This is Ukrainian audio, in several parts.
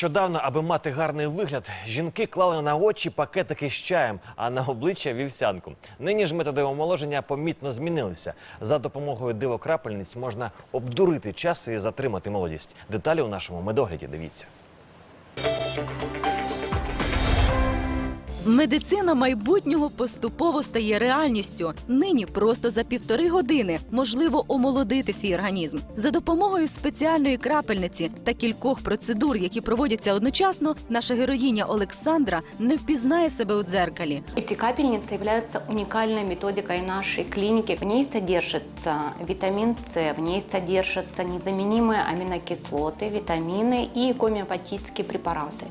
Нещодавно, аби мати гарний вигляд, жінки клали на очі пакетики з чаєм, а на обличчя вівсянку. Нині ж методи омоложення помітно змінилися. За допомогою дивокрапельниць можна обдурити час і затримати молодість. Деталі у нашому медогляді. Дивіться. Медицина майбутнього поступово стає реальністю. Нині просто за півтори години можливо омолодити свій організм за допомогою спеціальної крапельниці та кількох процедур, які проводяться одночасно. Наша героїня Олександра не впізнає себе у дзеркалі. Эти капельницы являются уникальной методикой нашей клиники. В ней содержится витамин С, в ней содержатся незаменимые аминокислоты, витамины и гомеопатические препараты.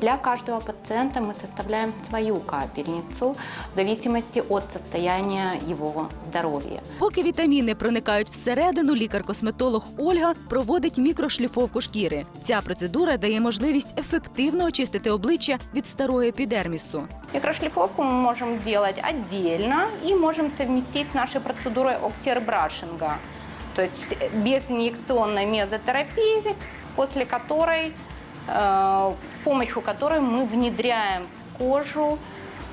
Для каждого пациента мы составляем свою капельницу в зависимости от состояния его здоровья. Поки вітаміни проникають всередину, лікар-косметолог Ольга проводить мікрошліфовку шкіри. Ця процедура дає можливість ефективно очистити обличчя від старого епідермісу. Микрошлифовку мы можем делать отдельно и можем совместить с нашей процедурой оксербрашинга, то есть без инъекционной мезотерапии, после которой, э, с помощью которой мы внедряем в кожу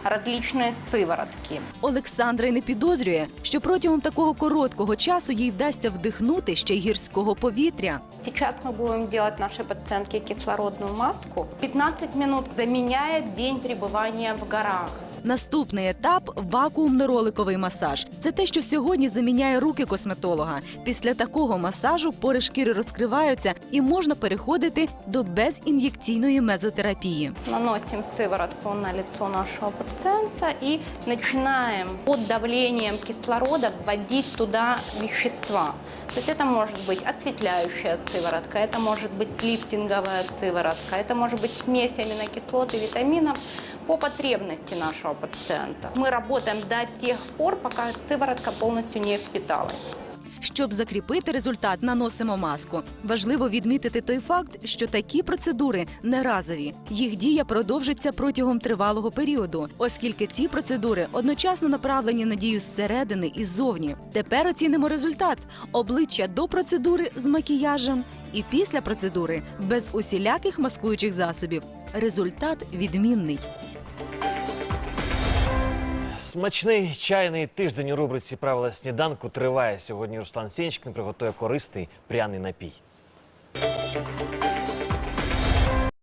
различные сыворотки. Олександра й не підозрює, що протягом такого короткого часу їй вдасться вдихнути ще й гірського повітря. Сейчас мы будем делать нашей пациентке кислородную маску. 15 минут заменяет день пребывания в горах. Наступний етап вакуумно-роликовий масаж. Це те, що сьогодні заміняє руки косметолога. Після такого масажу пори шкіри розкриваються і можна переходити до безін'єкційної мезотерапії. Наносим сыворотку на лицо нашего пациента и начинаем под давлением кислорода вводить туда вещества. То есть это может быть осветляющая сыворотка, это может быть лифтинговая сыворотка, это может быть смесь аминокислот и витаминов по потребности нашего пациента. Мы работаем до тех пор, пока сыворотка полностью не впиталась. Щоб закріпити результат, наносимо маску. Важливо відмітити той факт, що такі процедури не разові. Їх дія продовжиться протягом тривалого періоду, оскільки ці процедури одночасно направлені на дію зсередини і ззовні. Тепер оцінимо результат: обличчя до процедури з макіяжем і після процедури без усіляких маскуючих засобів. Результат відмінний. Смачний чайний тиждень у рубриці Правила сніданку триває. Сьогодні Руслан Сєнчкін приготує корисний пряний напій.